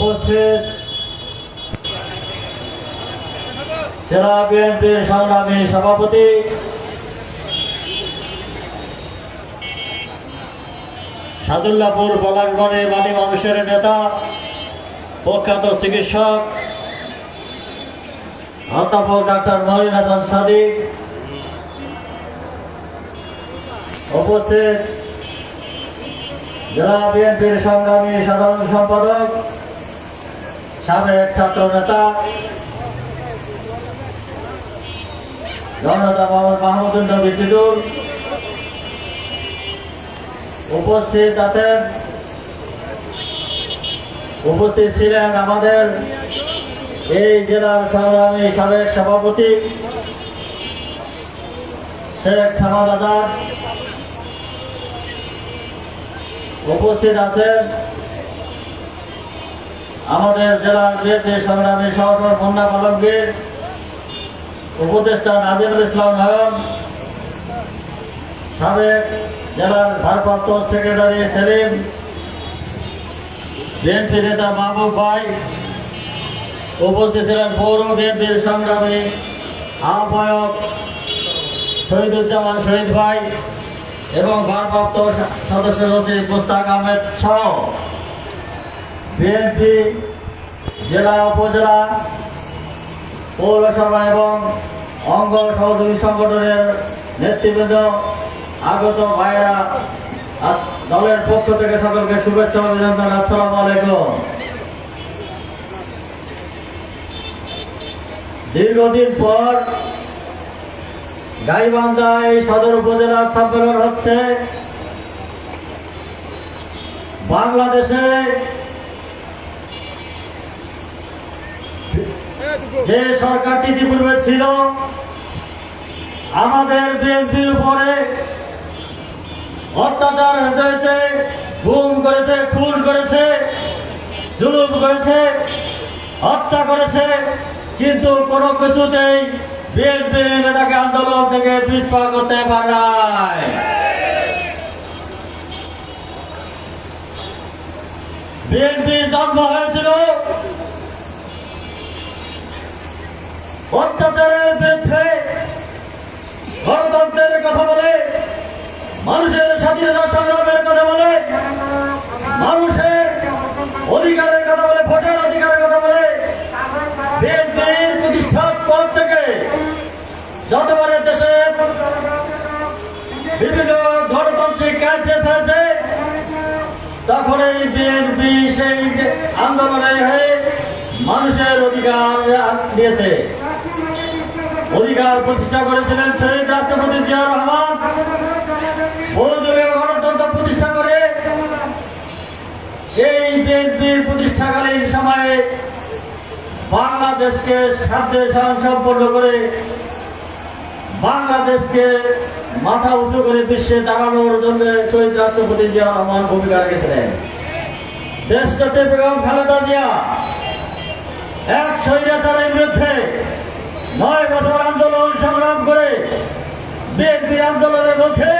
উপস্থিত। জেলা বিএনপির সংগ্রামী সভাপতি। সাদুল্লাপুর পলাশগড়ের মানি মানুষের নেতা, প্রখ্যাত চিকিৎসক, অধ্যাপক ডাক্তার মহিন হাসান সাদিক। উপস্থিত জেলা বিএনপির সংগ্রামী সাধারণ সম্পাদক সাবেক ছাত্র নেতা জনতা মোহাম্মদ মাহমুদুল নবী উপস্থিত আছেন। উপস্থিত ছিলেন আমাদের এই জেলার সংগ্রামী সাবেক সভাপতি শেখ সামাদ আজাদ। উপস্থিত আছেন। আমাদের জেলার বিএনপি সংগ্রামী সহসর মন্না পালকবীর উপদেষ্টা নাজিমুল ইসলাম নয়ন সাবেক জেলার ভারপ্রাপ্ত সেক্রেটারি সেলিম, বিএনপি নেতা মাহবুব ভাই, উপস্থিত ছিলেন পৌর বিএনপির সংগ্রামী আহ্বায়ক শহীদুজ্জামান শহীদ ভাই এবং ভারপ্রাপ্ত সদস্য সচিব মুস্তাক আহমেদ সহ বিএনপি জেলা, উপজেলা, পৌরসভা এবং অঙ্গ সহযোগী সংগঠনের নেতৃবৃন্দ, আগত ভাইয়েরা আস- দলের পক্ষ থেকে সকলকে শুভেচ্ছা অভিনন্দন। আসসালামু আলাইকুম। দীর্ঘদিন পর গাইবান্ধায় সদর উপজেলা সম্মেলন হচ্ছে। বাংলাদেশে যে সরকারটি ইতিপূর্বে ছিল, আমাদের বিএনপির উপরে অত্যাচার হয়েছে, গুম করেছে, খুন করেছে, জুলুম করেছে, হত্যা করেছে, কিন্তু কোনো কিছুতেই বিএনপি নেতাকে আন্দোলন থেকে পিছপা করতে পারে নাই। বিএনপি জন্ম হয়েছিল অত্যাচারের বিরুদ্ধে গণতন্ত্রের কথা বলে, মানুষের স্বাধীনতা সংগ্রামের কথা বলে, মানুষের অধিকারের কথা বলে, ভোটের অধিকারের কথা বলে, বিএনপির প্রতিষ্ঠার পর থেকে যতবারে দেশে বিভিন্ন গণতান্ত্রিক ক্রাইসিস হয়েছে তখন এই বিএনপি সেই আন্দোলনে হয়ে মানুষের অধিকার দিয়েছে অধিকার প্রতিষ্ঠা করেছিলেন শহীদ রাষ্ট্রপতি জিয়া রহমান। গণতন্ত্র প্রতিষ্ঠা করে। এই বিএনপির প্রতিষ্ঠাকালীন সময়ে বাংলাদেশকে সাধ্যে সম্পন্ন করে বাংলাদেশকে মাথা উঁচু করে বিশ্বে দাঁড়ানোর জন্য শহীদ রাষ্ট্রপতি জিয়া রহমান ভূমিকা রেখেছিলেন। দেশটাতে বেগম খালেদা জিয়া এক স্বৈরাচারের বিরুদ্ধে নয় বছর আন্দোলন সংগ্রাম করে বিএনপির আন্দোলনের মধ্যে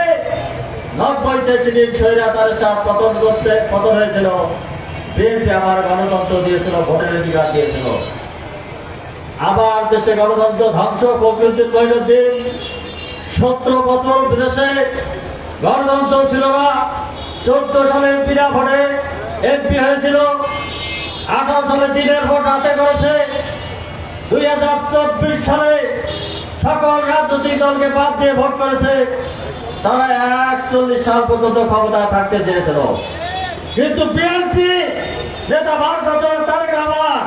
নব্বইতে সেদিন স্বৈরাচারের সাথ পতন করতে পতন হয়েছিল। বিএনপি আবার গণতন্ত্র দিয়েছিল, ভোটের অধিকার দিয়েছিল। আবার দেশে গণতন্ত্র ধ্বংস, প্রকৃতির মহিনুদ্দিন সতেরো বছর বিদেশে গণতন্ত্র ছিল না। চোদ্দ সালে বিনা ভোটে এমপি হয়েছিল, আঠারো সালে দিনের ভোট রাতে করেছে। দুই হাজার চব্বিশ সালে সকল রাজনৈতিক দলকে বাদ দিয়ে ভোট করেছে, তারা একচল্লিশ সাল পর্যন্ত ক্ষমতায় থাকতে চেয়েছিল। কিন্তু বিএনপি নেতা ভারত তারেক রহমান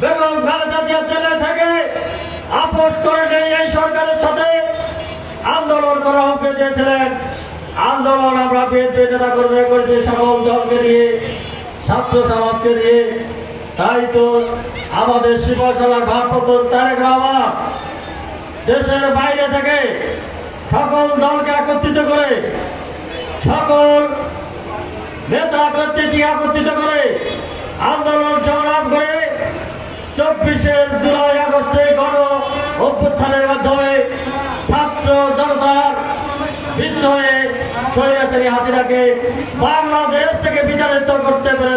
বেগম খালেদা জিয়া জেলে থেকে আপোষ করে নেই এই সরকারের সাথে আন্দোলন করা হুমকি দিয়েছিলেন। আন্দোলন আমরা বিএনপি নেতা কর্মী করেছি, সকল দলকে নিয়ে, ছাত্র সমাজকে নিয়ে। তাই তো আমাদের শিবসেনার ভারপ্রাপ্ত তারেক রহমান, দেশের বাইরে থেকে সকল দলকে একত্রিত করে, সকল নেতা কর্তৃত্ব একত্রিত করে আন্দোলন সংগ্রাম করে চব্বিশের জুলাই আগস্টে গণ অভ্যুত্থানের মাধ্যমে ছাত্র জনতার বিদ্রোহে স্বৈরাচারী হাজিরাকে বাংলাদেশ থেকে বিচারিত করতে পেরে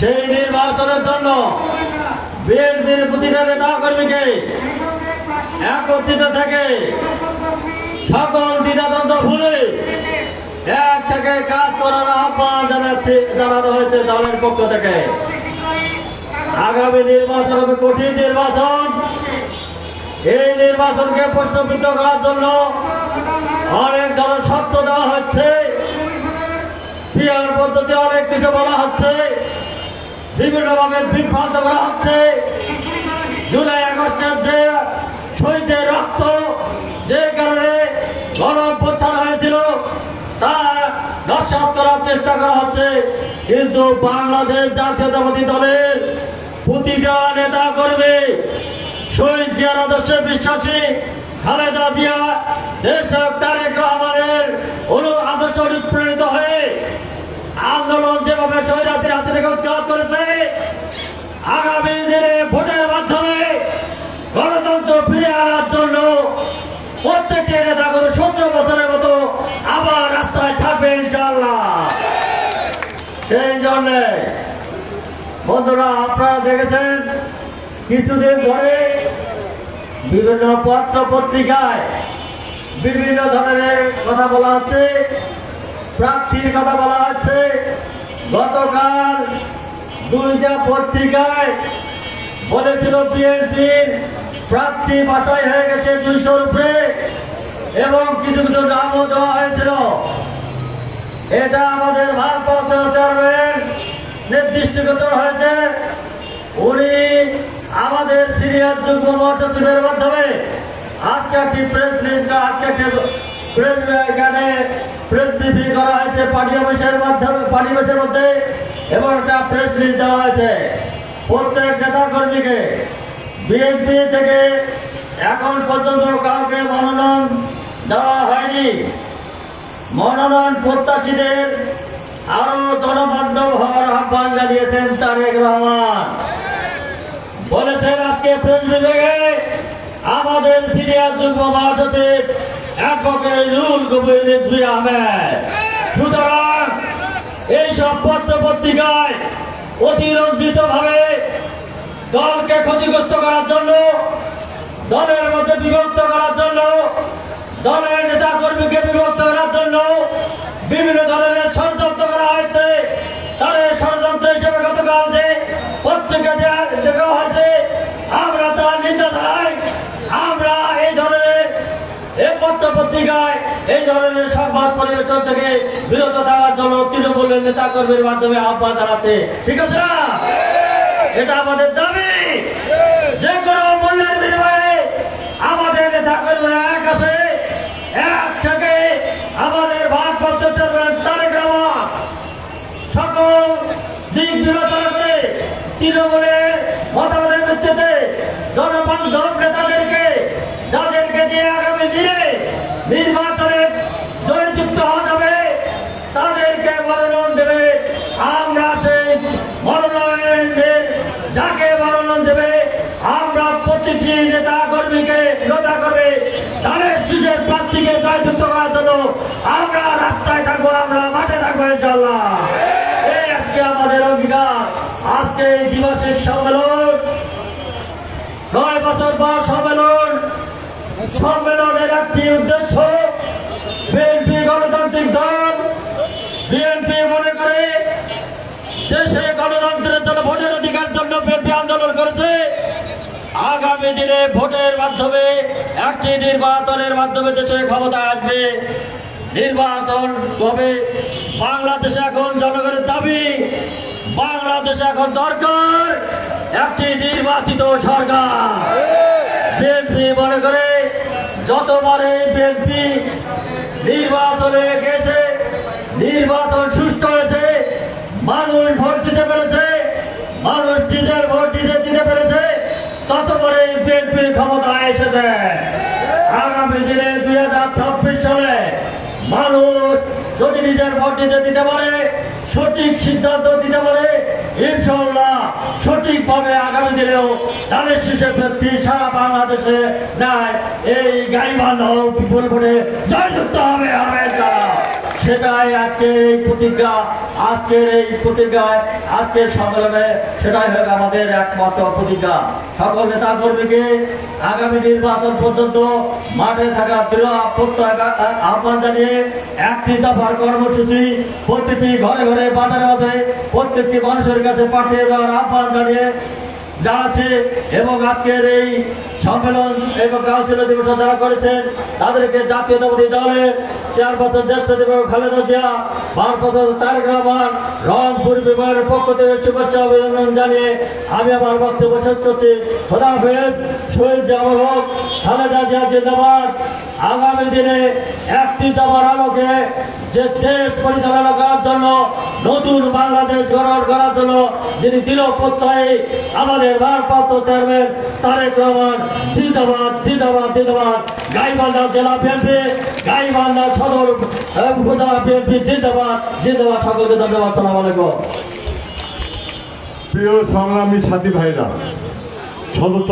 সেই নির্বাচনের জন্য বিএনপির প্রতিটা নেতা কর্মীকে একত্রিত থেকে সকল দ্বিধাদ্বন্দ্ব ভুলে এক থেকে কাজ করার আহ্বান জানাচ্ছে, জানানো হয়েছে দলের পক্ষ থেকে। আগামী নির্বাচন হবে কঠিন নির্বাচন। এই নির্বাচনকে প্রশ্নবিদ্ধ করার জন্য অনেক ধরনের শর্ত দেওয়া হচ্ছে। পদ্ধতি অনেক কিছু বলা হচ্ছে। বিভিন্নভাবে বিভ্রান্ত করা হচ্ছে। জুলাই আগস্টের যে শহীদের রক্ত, যে কারণে গণ অভ্যুত্থান হয়েছিল, তা নস্বাত করার চেষ্টা করা হচ্ছে। কিন্তু বাংলাদেশ জাতীয়তাবাদী দলের প্রতিটা নেতা করবে শহীদ জিয়ার আদর্শে বিশ্বাসী খালেদা জিয়া, দেশ তারেক রহমানের অনু আদর্শ অনুপ্রেরিত হয়ে আন্দোলন যেভাবে শহীদাতের হাতে থেকে উৎখাত করেছে আগামী দিনে ভোটের মাধ্যমে গণতন্ত্র ফিরে আনার জন্য প্রত্যেকটি নেতা করে সতেরো বছরের মতো আবার রাস্তায় থাকবে ইনশাল্লাহ সেই জন্যে বন্ধুরা আপনারা দেখেছেন কিছুদিন ধরে বিভিন্ন পত্র পত্রিকায় বিভিন্ন ধরনের কথা বলা হচ্ছে, প্রার্থীর কথা বলা হচ্ছে। গতকাল দুইটা পত্রিকায় বলেছিল বিএনপির প্রার্থী বাছাই হয়ে গেছে দুইশো উপরে এবং কিছু কিছু নামও দেওয়া হয়েছিল। এটা আমাদের ভারপ্রাপ্ত চেয়ারম্যান নির্দিষ্টগত হয়েছে। উনি আমাদের সিনিয়র যুগ্ম মহাসচিবের মাধ্যমে আজকে একটি প্রেস আজকে একটি প্রেস এখানে প্রেস ব্রিফিং করা হয়েছে পার্টি অফিসের মাধ্যমে পার্টি অফিসের মধ্যে এবং একটা প্রেস রিলিজ দেওয়া হয়েছে। প্রত্যেক নেতা কর্মীকে বিএনপি থেকে এখন পর্যন্ত কাউকে মনোনয়ন দেওয়া হয়নি। মনোনয়ন প্রত্যাশীদের আরও জনবান্ধব হওয়ার আহ্বান জানিয়েছেন তারেক রহমান। বলেছেন আজকে প্রেস বিভাগে আমাদের সিনিয়র যুগ্ম মহাসচিব অ্যাডভোকেট রুল কবির রিজভি আহমেদ। সুতরাং এইসব পত্র পত্রিকায় অতিরঞ্জিত ভাবে দলকে ক্ষতিগ্রস্ত করার জন্য, দলের মধ্যে বিভক্ত করার জন্য, দলের নেতা কর্মীকে বিভক্ত করার জন্য বিভিন্ন ধরনের ষড়যন্ত্র করা হয়েছে তাদের ষড়যন্ত্র হিসেবে গতকাল যে পত্রিকা দেয়া- দেখা হয়েছে আমরা তার নিন্দা জানাই আমরা এই ধরনের এই পত্র পত্রিকায় এই ধরনের সংবাদ পরিবেশন থেকে বিরত থাকার জন্য তৃণমূলের নেতা কর্মীর মাধ্যমে আহ্বান জানাচ্ছে। ঠিক আছে না? এটা আমাদের দাবি যে কোনো মূল্যের বিনিময়ে আমাদের নেতা কর্মীরা এক আছে এক থেকে আমাদের ভারপ্রাপ্ত চেয়ারম্যান তারেক রহমান সকল দিক বিবেচনা করে তৃণমূলের মতামতের ভিত্তিতে জনবান্ধব নেতাদেরকে যাদেরকে দিয়ে আগামী দিনে নির্বাচনে জয়যুক্ত হওয়া যাবে তাদেরকে মনোনয়ন দেবে আমরা সেই মনোনয়নের যাকে মনোনয়ন দেবে, আমরা প্রতিটি নেতা কর্মীকে নেতা করবে। তাদের শিশের প্রার্থীকে জয়যুক্ত করার জন্য আমরা রাস্তায় থাকব, আমরা মাঠে থাকব ইনশাল্লাহ এই আজকে আমাদের অঙ্গীকার। আজকে এই দিবসের সম্মেলন, নয় বছর পর সম্মেলন। সম্মেলনের একটি উদ্দেশ্য বিএনপি গণতান্ত্রিক দল। বিএনপি মনে করে দেশে গণতন্ত্রের জন্য ভোটের অধিকার জন্য বিএনপি আন্দোলন করেছে আগামী দিনে ভোটের মাধ্যমে একটি নির্বাচনের মাধ্যমে দেশে ক্ষমতা আসবে। নির্বাচন হবে বাংলাদেশে এখন জনগণের দাবি। বাংলাদেশে এখন দরকার একটি নির্বাচিত সরকার। বিএনপি মনে করে যতবারে বিএনপি নির্বাচনে গেছে, নির্বাচন সুষ্ঠু হয়েছে, মানুষ ভোট দিতে পেরেছে, মানুষ নিজের ভোট নিজে দিতে পেরেছে ততবারে বিএনপির ক্ষমতায় এসেছে। আগামী দিনে দুই হাজার ছাব্বিশ সালে মানুষ যদি নিজের ভোট নিজে দিতে পারে, সঠিক সিদ্ধান্ত দিতে পারে ইনশাল্লাহ সঠিকভাবে আগামী দিনেও ধানের শীষের প্রার্থী সারা বাংলাদেশে নাই। এই গাইবান্ধা ও পিপলপুরে জয়যুক্ত হবে। তারা সেটাই আজকের এই প্রতিজ্ঞা, আজকের এই প্রতিজ্ঞায়, আজকের সম্মেলনে সেটাই হোক আমাদের একমাত্র প্রতিজ্ঞা। সকল নেতা কর্মীকে আগামী নির্বাচন পর্যন্ত মাঠে থাকা দৃঢ় আহ্বান জানিয়ে একটি দফার কর্মসূচি প্রত্যেকটি ঘরে ঘরে বাজারে বাজারে প্রত্যেকটি মানুষের কাছে পাঠিয়ে দেওয়ার আহ্বান জানিয়ে জানাচ্ছে এবং আজকের এই সম্মেলন এবং কাউন্সিলর দিবস যারা করেছেন, তাদেরকে জাতীয়তাবাদী দলে চেয়ারপারসন জ্যেষ্ঠ দিবস খালেদা জিয়া ভারপ্রাপ্ত তারেক রহমান, রংপুর বিভাগের পক্ষ থেকে শুভেচ্ছা অভিনন্দন জানিয়ে আমি আমার বক্তব্য শেষ করছি। খোদা হাফেজ, শহীদ জামাল হক, খালেদা জিয়া জিন্দাবাদ। আগামী দিনে একটি দফার আলোকে যে দেশ পরিচালনা করার জন্য, নতুন বাংলাদেশ গঠন করার জন্য যিনি দিল প্রত্যয়ে, আমাদের ভারপ্রাপ্ত চেয়ারম্যান তারেক রহমান, জিন্দাবাদ জিন্দাবাদ জিন্দাবাদ। গাইবান্ধা জেলা বিএনপি, গাইবান্ধা আহ, উপজেলা বিএনপি জিন্দাবাদ জিন্দাবাদ সকলকে ধন্যবাদ সালাম আলাইকুম। প্রিয় সংগ্রামী সাথী ভাইরা সদস্য